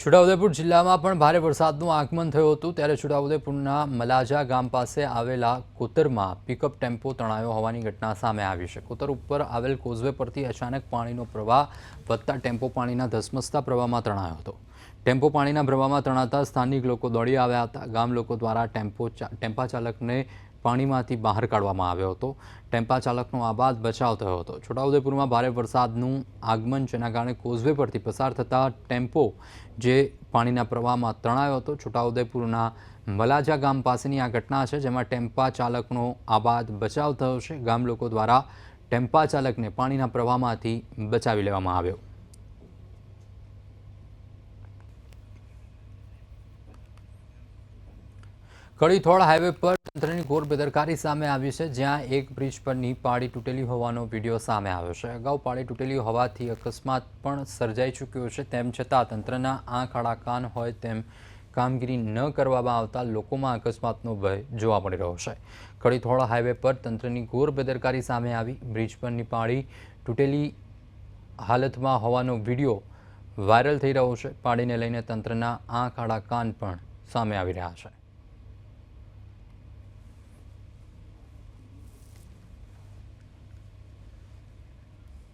છોટાઉદેપુર જિલ્લામાં પણ ભારે વરસાદનું આગમન થયું હતું. ત્યારે છોટાઉદેપુરના મલાજા ગામ પાસે આવેલા કોતરમાં પિકઅપ ટેમ્પો તણાયો હોવાની ઘટના સામે આવી છે. કોતર ઉપર આવેલ કોઝવે પરથી અચાનક પાણીનો પ્રવાહ વધતા ટેમ્પો પાણીના ધસમસતા પ્રવાહમાં તણાયો હતો. ટેમ્પો પાણીના પ્રવાહમાં તણાતા સ્થાનિક લોકો દોડી આવ્યા હતા. ગામ લોકો દ્વારા ટેમ્પો ટેમ્પા ચાલકને પાણીમાંથી બહાર કાઢવામાં આવ્યો હતો. ટેમ્પા ચાલકનો આબાદ બચાવ થયો હતો. છોટાઉદેપુરમાં ભારે વરસાદનું આગમન, જેના કારણે કોઝવે પરથી પસાર થતા ટેમ્પો જે પાણીના પ્રવાહમાં તણાયો હતો, છોટાઉદેપુરના મલાજા ગામ પાસેની આ ઘટના છે, જેમાં ટેમ્પા ચાલકનો આબાદ બચાવ થયો છે. ગામ લોકો દ્વારા ટેમ્પા ચાલકને પાણીના પ્રવાહમાંથી બચાવી લેવામાં આવ્યો. કડીથોડ હાઈવે પર તંત્રની ઘોર બેદરકારી સામે આવી છે, જ્યાં એક બ્રિજ પરની પાળી તૂટેલી હોવાનો વીડિયો સામે આવ્યો છે. અગાઉ પાળી તૂટેલી હોવાથી અકસ્માત પણ સર્જાઈ ચૂક્યો છે, તેમ છતાં તંત્રના આંખ આડા કાન હોય તેમ કામગીરી ન કરવામાં આવતા લોકોમાં અકસ્માતનો ભય જોવા મળી રહ્યો છે. કડીથોળ હાઈવે પર તંત્રની ઘોર બેદરકારી સામે આવી બ્રિજ પરની પાળી તૂટેલી હાલતમાં હોવાનો વીડિયો વાયરલ થઈ રહ્યો છે. પાણીને લઈને તંત્રના આંખ આડા કાન પણ સામે આવી રહ્યા છે.